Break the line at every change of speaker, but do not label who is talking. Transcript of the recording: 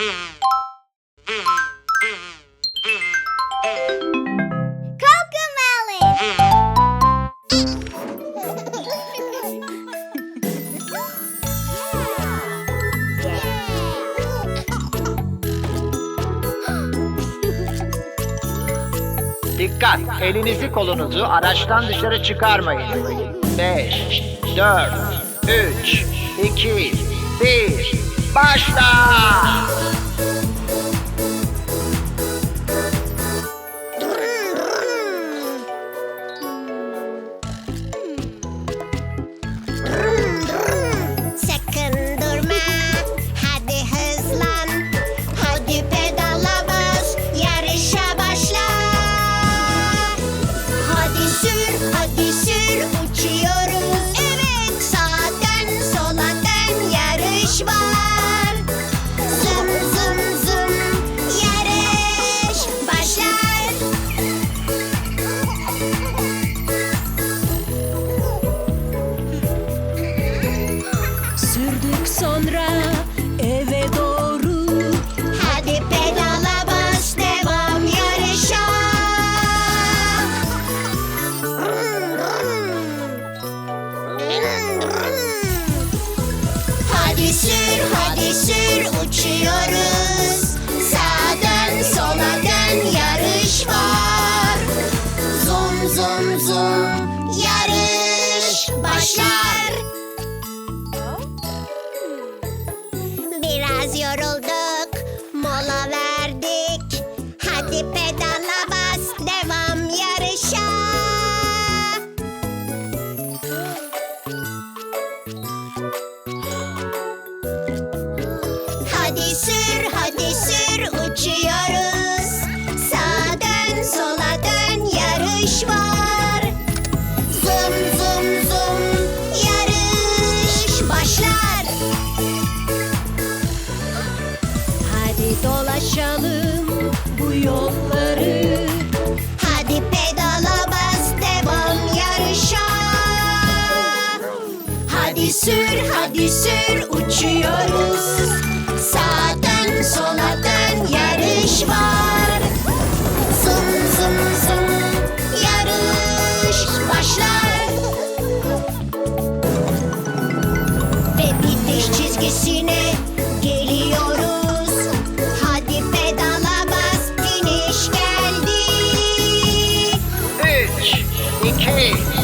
Dikkat! Elinizi kolunuzu araçtan dışarı çıkarmayın. 5, 4, 3, 2, 1...
Basta! sonra eve doğru.
Hadi pedala bas devam yarışa. Hadi sür hadi sür uçuyoruz. Sağdan sola dön yarışa. All of aşalım bu yolları. Hadi pedala bas devam yarışa. Hadi sür hadi sür uçuyoruz. Sağa dön sola dön yarış var. Zın zın zın yarış başlar. Ve bitiş çizgisine Okay.